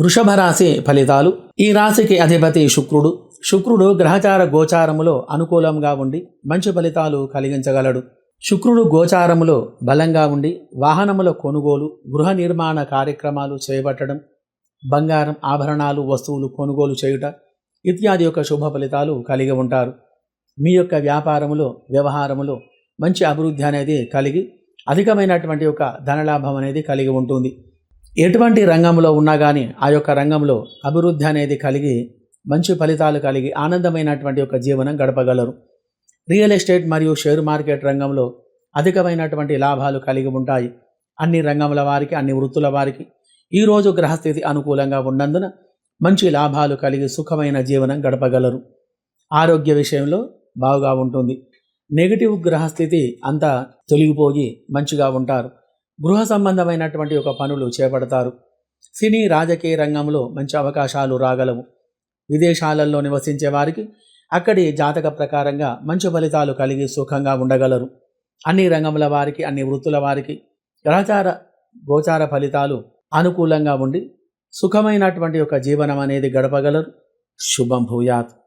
వృషభ రాశి ఫలితాలు. ఈ రాశికి అధిపతి శుక్రుడు. శుక్రుడు గ్రహచార గోచారములో అనుకూలంగా ఉండి మంచి ఫలితాలు కలిగించగలడు. శుక్రుడు గోచారములో బలంగా ఉండి వాహనముల కొనుగోలు గృహ నిర్మాణ కార్యక్రమాలు చేపట్టడం బంగారం ఆభరణాలు వస్తువులు కొనుగోలు చేయుట ఇత్యాది యొక్క శుభ ఫలితాలు కలిగి ఉంటారు. మీ యొక్క వ్యాపారములో వ్యవహారములో మంచి అభివృద్ధి అనేది కలిగి అధికమైనటువంటి ఒక ధనలాభం అనేది కలిగి ఉంటుంది. ఎటువంటి రంగంలో ఉన్నా కానీ ఆ యొక్క రంగంలో అభివృద్ధి అనేది కలిగి మంచి ఫలితాలు కలిగి ఆనందమైనటువంటి ఒక జీవనం గడపగలరు. రియల్ ఎస్టేట్ మరియు షేర్ మార్కెట్ రంగంలో అధికమైనటువంటి లాభాలు కలిగి ఉంటాయి. అన్ని రంగముల వారికి అన్ని వృత్తుల వారికి. ఈరోజు గ్రహస్థితి అనుకూలంగా ఉన్నందున మంచి లాభాలు కలిగి సుఖమైన జీవనం గడపగలరు. ఆరోగ్య విషయంలో బాగుగా ఉంటుంది. నెగిటివ్ గ్రహస్థితి అంతా తొలగిపోయి మంచిగా ఉంటారు. గృహ సంబంధమైనటువంటి ఒక పనులు చేపడతారు. సినీ రాజకీయ రంగంలో మంచి అవకాశాలు రాగలవు. విదేశాలలో నివసించే వారికి అక్కడి జాతక ప్రకారంగా మంచి ఫలితాలు కలిగి సుఖంగా ఉండగలరు. అన్ని రంగముల వారికి అన్ని వృత్తుల వారికి గ్రహచార గోచార ఫలితాలు అనుకూలంగా ఉండి సుఖమైనటువంటి ఒక జీవనం అనేది గడపగలరు. శుభం భూయాత్.